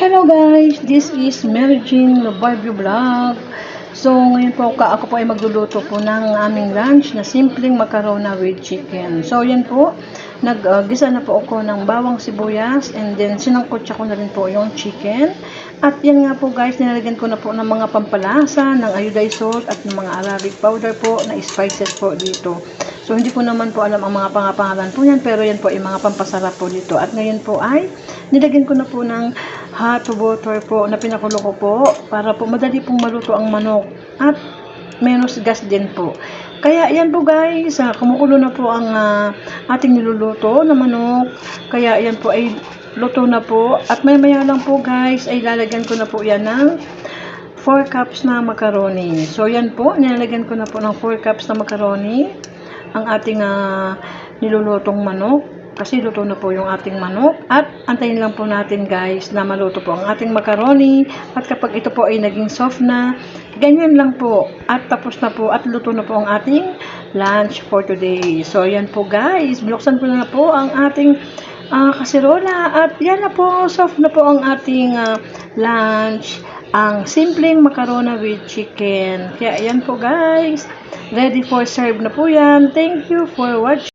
Hello guys, this is Mary Jean Barbie Vlog. So ngayon po ka ako po ay magluluto po ng aming lunch na simpleng macarona with chicken. So yan po, naggisa na po ako ng bawang sibuyas and then sinangkotsa ko na rin po yung chicken. At yan nga po guys, nilagyan ko na po ng mga pampalasa, ng iodized salt at ng mga Arabic powder po na spices po dito. So hindi ko naman po alam ang mga pangapangalan po yan pero yan po ay mga pampasarap po dito. At ngayon po ay nilagyan ko na po ng hot water po na pinakulo ko po para po madali pong maluto ang manok at menos gas din po. Kaya yan po guys, ah, kumukulo na po ang ah, ating niluluto na manok. Kaya yan po ay luto na po. At may maya lang po guys, ay lalagyan ko na po yan ng 4 cups na macaroni. So yan po, nilalagyan ko na po ng 4 cups na macaroni ang ating ah, nilulutong manok kasi luto na po yung ating manok. At antayin lang po natin guys na maluto po ang ating macaroni. At kapag ito po ay naging soft na ganyan lang po. At tapos na po at luto na po ang ating lunch for today. So yan po guys. Binuksan ko na po ang ating ah, kasirola at yan na po soft na po ang ating ah, lunch. Ang simpleng macarona with chicken. Kaya yan po guys. Ready for serve na po yan. Thank you for watching